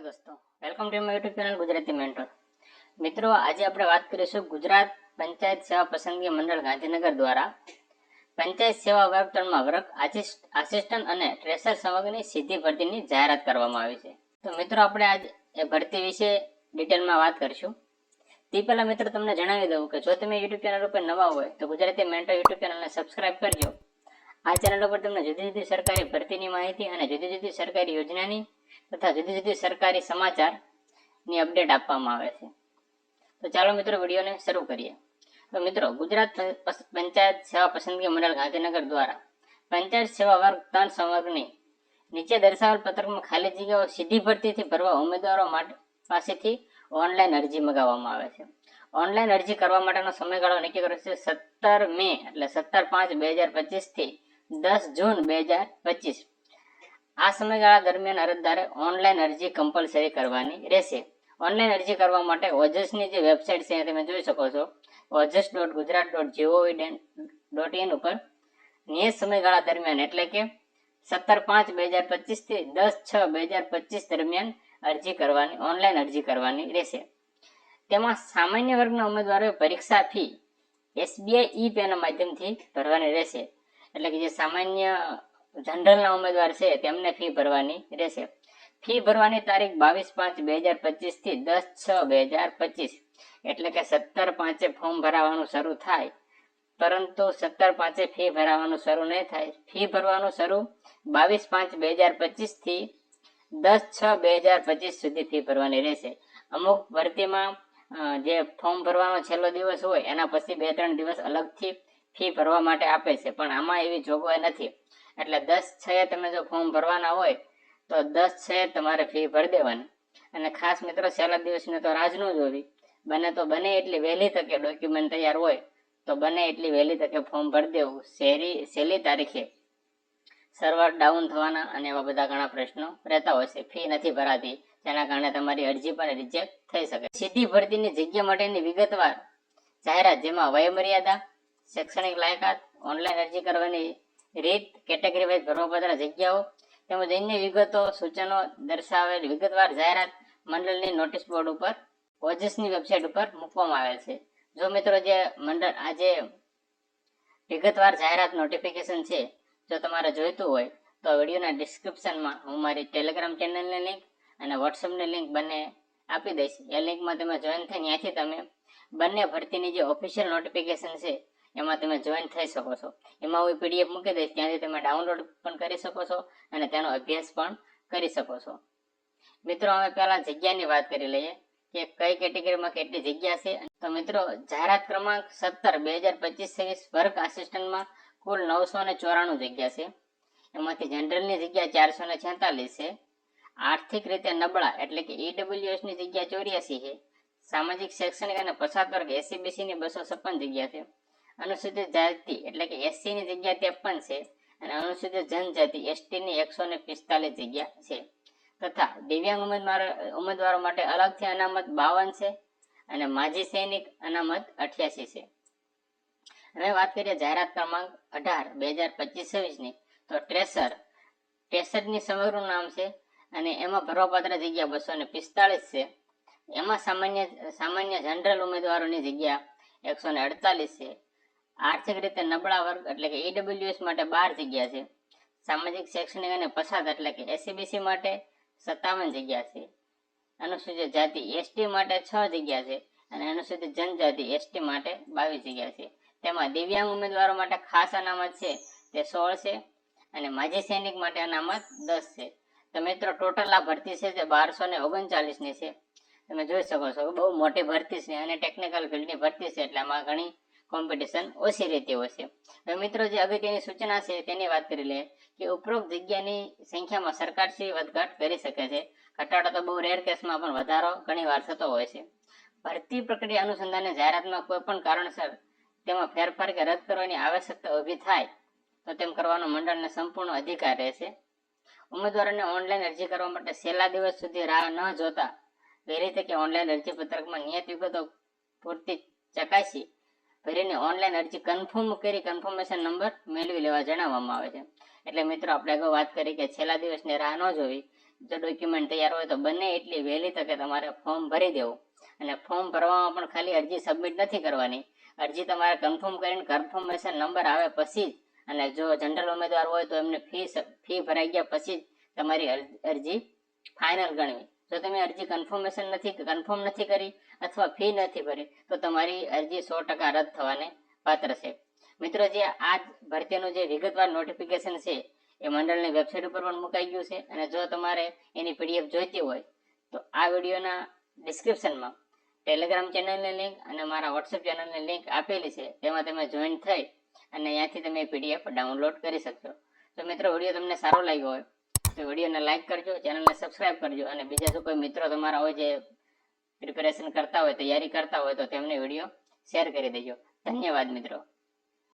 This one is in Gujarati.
હેલો દોસ્તો. Welcome to my YouTube channel Gujarati mentor મિત્રો, આજે આપણે વાત કરીશું ગુજરાત પંચાયત સેવા પસંદગી મંડળ ગાંધીનગર દ્વારા પંચાયત સેવા વર્ગ ત્રણમાં વર્ગ આસિસ્ટન્ટ અને ટ્રેસર સમગ્રની સીધી ભરતીની જાહેરાત કરવામાં આવી છે. તો મિત્રો, આપણે આજ એ ભરતી વિશે ડિટેલમાં વાત કરીશું. તે પહેલા મિત્રો, તમને જણાવી દઉં કે જો તમે યુટ્યુબ ચેનલ ઉપર નવા હોય તો ગુજરાતી મેન્ટર યુટ્યુબ ચેનલને સબસ્ક્રાઇબ કરજો. આ ચેનલ ઉપર તમને જુદી જુદી સરકારી ભરતીની માહિતી અને જુદી જુદી સરકારી યોજનાની તથા જુદી જુદી સરકારી સમાચારની અપડેટ આપવામાં આવે છે. તો ચાલો મિત્રો વિડીયોને શરૂ કરીએ. તો મિત્રો ગુજરાત પંચાયત સેવા પસંદગી મંડળ ગાંધીનગર દ્વારા પંચાયત સેવા વર્ગ ત્રણ સંવર્ગની નીચે દર્શાવેલ પત્રકમાં ખાલી જગ્યાઓ સીધી ભરતીથી ભરવા ઉમેદવારો માટે પાસેથી ઓનલાઈન અરજી મગાવવામાં આવે છે. ઓનલાઈન અરજી કરવા માટેનો સમયગાળો નક્કી કર્યો છે સત્તર મે એટલે સત્તર પાંચ બે હજાર પચીસથી દસ જૂન બે હજાર પચીસ. આ સમયગાળા દરમિયાન અરજદારે ઓનલાઈન અરજી કમ્પલસરી કરવાની રહેશે. ઓનલાઈન અરજી કરવા માટે ઓજસની જે વેબસાઇટ છે, તમે જોઈ શકો છો. Ojas dot Gujarat dot G O V dot in ઉપર નિયત સમયગાળા દરમિયાન એટલે કે સત્તર પાંચ બે હજાર પચીસથી દસ છ બે હજાર પચીસ દરમિયાન અરજી કરવાની ઓનલાઈન અરજી કરવાની રહેશે. તેમાં સામાન્ય વર્ગના ઉમેદવારોએ પરીક્ષા ફી એસબીઆઈ ઈ પેના માધ્યમથી ભરવાની રહેશે. એટલે કે જે સામાન્ય જનરલના ઉમેદવાર છે, તેમને ફી ભરવાની રહેશે. ફી ભરવાની તારીખ બાવીસ પાંચ બે હજાર પચીસથી દસ છ બે હજાર પચીસ. એટલે કે સત્તર પાંચે ફોર્મ ભરાવાનું શરૂ થાય. પરંતુ સત્તર પાંચે ફી ભરાવાનું શરૂ નહીં થાય. ફી ભરવાનું શરૂ બાવીસ પાંચ બે હજાર પચીસથી દસ છ બે હજાર પચીસ સુધી ફી ભરવાની રહેશે. અમુક ભરતીમાં જે ફોર્મ ભરવાનો છેલ્લો દિવસ હોય, એના પછી બે ત્રણ દિવસ અલગથી ફી ભરવા માટે આપે છે. પણ આમાં એવી જોગવાઈ નથી. એટલે દસ છ તમે જો ફોર્મ ભરવાના હોય, તો દસ છ તમારે ફી ભરી દેવાની. અને ખાસ મિત્રો, છેલ્લા દિવસને તો રાહ ન જોવી. બને તો બને એટલી વહેલી તકે ડોક્યુમેન્ટ તૈયાર હોય, તો બને એટલી વહેલી તકે ફોર્મ ભરી દેવું. શહેરી છેલ્લી તારીખે સર્વર ડાઉન થવાના અને એવા બધા ઘણા પ્રશ્નો રહેતા હોય છે. ફી નથી ભરાતી, જેના કારણે તમારી અરજી પણ રિજેક્ટ થઈ શકે. સીધી ભરતીની જગ્યા માટેની વિગતવાર જાહેરાત, જેમાં વયમર્યાદા, શૈક્ષણિક લાયકાત ઓનલાઈન અરજી કરવાની રીત, કેટેગરી વાઇઝ ભરવાપાત્ર જગ્યાઓ, તેમજ અન્ય વિગતો, સૂચનો દર્શાવેલ વિગતવાર જાહેરાત મંડળની નોટિસ બોર્ડ ઉપર, ઓજસની વેબસાઇટ ઉપર મૂકવામાં આવેલ છે. જો મિત્રો જે મંડળ આજે વિગતવાર જાહેરાત નોટિફિકેશન છે, જો તમારે જોઈતું હોય, તો વિડીયોના ડિસ્ક્રિપ્શનમાં હું મારી ટેલિગ્રામ ચેનલની લિંક અને વોટ્સઅપની લિંક બંને આપી દઈશ. એ લિંકમાં તમે જોઈન થઈ ત્યાંથી તમે બંને ભરતીની જે ઓફિશિયલ નોટિફિકેશન છે એમાં તમે જોઈન થઈ શકો છો. એમાં હું પીડીએફ મૂકી દઈશ, ત્યાંથી તમે ડાઉનલોડ પણ કરી શકો છો અને તેનો અભ્યાસ પણ કરી શકો છો. મિત્રો અમે પહેલા જગ્યાની વાત કરી લઈએ કે કઈ કેટેગરીમાં કેટલી જગ્યા છે. તો મિત્રો, જાહેરાત ક્રમાંક સત્તર બે હજાર પચીસ છવ્વીસ વર્ક આસિસ્ટન્ટમાં કુલ નવસો ને ચોરાણું જગ્યા છે. એમાંથી જનરલની જગ્યા ચારસો ને છેતાલીસ છે. આર્થિક રીતે નબળા એટલે કે ઈડબ્લ્યુએસની જગ્યા ચોર્યાસી છે. સામાજિક, શૈક્ષણિક અને પછાત વર્ગ એસીબીસી ની બસો છપ્પન જગ્યા છે. અનુસૂચિત જાતિ એટલે કે એસસી ની જગ્યા ત્રેપન છે અને અનુસૂચિત જનજાતિ એસટી ની એકસો ને પિસ્તાલીસ જગ્યા છે. તથા દિવ્યાંગ ઉમેદવાર માટે અલગથી અનામત બાવન છે અને માજી સૈનિક અનામત અઠ્યાસી છે. હવે વાત કરીએ જાહેરાત ક્રમાંક અઢાર, બે હજાર પચીસ છવ્વીસની. તો ટ્રેસર ટ્રેસરની સમગ્ર નામ છે અને એમાં ભરવાપાત્ર જગ્યા બસો ને પિસ્તાળીસ છે. એમાં સામાન્ય સામાન્ય જનરલ ઉમેદવારોની જગ્યા એકસો ને અડતાલીસ છે. આર્થિક રીતે નબળા વર્ગ એટલે કે ઈડબ્લ્યુએસ માટે બાર જગ્યા છે. સામાજિક, શૈક્ષણિક અને પછાત એટલે કે એસીબીસી માટે સત્તાવન જગ્યા છે. અનુસૂચિત જાતિ એસટી માટે છ જગ્યા છે અને અનુસૂચિત જનજાતિ એસટી માટે બાવીસ જગ્યા છે. તેમાં દિવ્યાંગ ઉમેદવારો માટે ખાસ અનામત છે, તે સોળ છે અને માજી સૈનિક માટે અનામત દસ છે. તો મિત્રો ટોટલ આ ભરતી છે તે બારસો ને ઓગણચાલીસની છે. તમે જોઈ શકો છો, બહુ મોટી ભરતી છે અને ટેકનિકલ ફિલ્ડની ભરતી છે એટલે આમાં ઘણી કોમ્પિટિશન ઓછી રહેતી હોય છે. હવે મિત્રો જે અગત્યની સૂચના છે તેની વાત કરી લે કે ઉપરોક્ત જગ્યાની સંખ્યામાં સરકારશ્રી વધઘાટ કરી શકે છે. ઘટાડો તો બહુ રેર કેસમાં પણ વધારો ઘણીવાર થતો હોય છે. ભરતી પ્રક્રિયા અનુસંધાને જાહેરાતમાં કોઈ પણ કારણસર તેમાં ફેરફાર કે રદ કરવાની આવશ્યકતા ઊભી થાય તો તેમ કરવાનો મંડળને સંપૂર્ણ અધિકાર રહેશે ઉમેદવારોને ઓનલાઈન અરજી કરવા માટે છેલ્લા દિવસ સુધી રાહ ન જોતા વહેલી તકે ઓનલાઈન અરજી પત્રકમાં નિયત વિગતો પૂરતી ચકાસી ભરીને ઓનલાઈન અરજી કન્ફર્મ કરી કન્ફર્મેશન નંબર મેળવી લેવા જણાવવામાં આવે છે. એટલે મિત્રો, આપણે અગાઉ વાત કરી કે છેલ્લા દિવસની રાહ ન જોવી. જો ડોક્યુમેન્ટ તૈયાર હોય તો બંને એટલી વહેલી તકે તમારે ફોર્મ ભરી દેવું. અને ફોર્મ ભરવામાં પણ ખાલી અરજી સબમિટ નથી કરવાની. અરજી તમારે કન્ફર્મ કરીને કન્ફર્મેશન નંબર આવે પછી જ અને જો જનરલ ઉમેદવાર હોય તો એમને ફી ફી ભરાઈ ગયા પછી જ તમારી અર- અરજી ફાઇનલ ગણવી. જો તમે અરજી કન્ફર્મેશન નથી કન્ફર્મ નથી કરી અથવા ફી નથી ભરી, તો તમારી અરજી સો ટકા રદ થવાને પાત્ર છે. મિત્રો, જે આ ભરતીનું જે વિગતવાર નોટિફિકેશન છે, એ મંડળની વેબસાઇટ ઉપર પણ મુકાઈ ગયું છે અને જો તમારે એની પીડીએફ જોઈતી હોય, તો આ વિડીયોના ડિસ્ક્રિપ્શનમાં ટેલિગ્રામ ચેનલની લિંક અને મારા વોટ્સએપ ચેનલની લિંક આપેલી છે, તેમાં તમે જોઈન થઈ અને ત્યાંથી તમે પીડીએફ ડાઉનલોડ કરી શકશો. તો મિત્રો, વીડિયો તમને સારો લાગ્યો હોય, તો વિડીયોને લાઈક કરજો, ચેનલને સબસ્ક્રાઇબ કરજો અને બીજા જો કોઈ મિત્રો તમારા હોય જે પ્રિપેરેશન કરતા હોય તૈયારી કરતા હોય તો તેમને વીડિયો શેર કરી દેજો. ધન્યવાદ મિત્રો.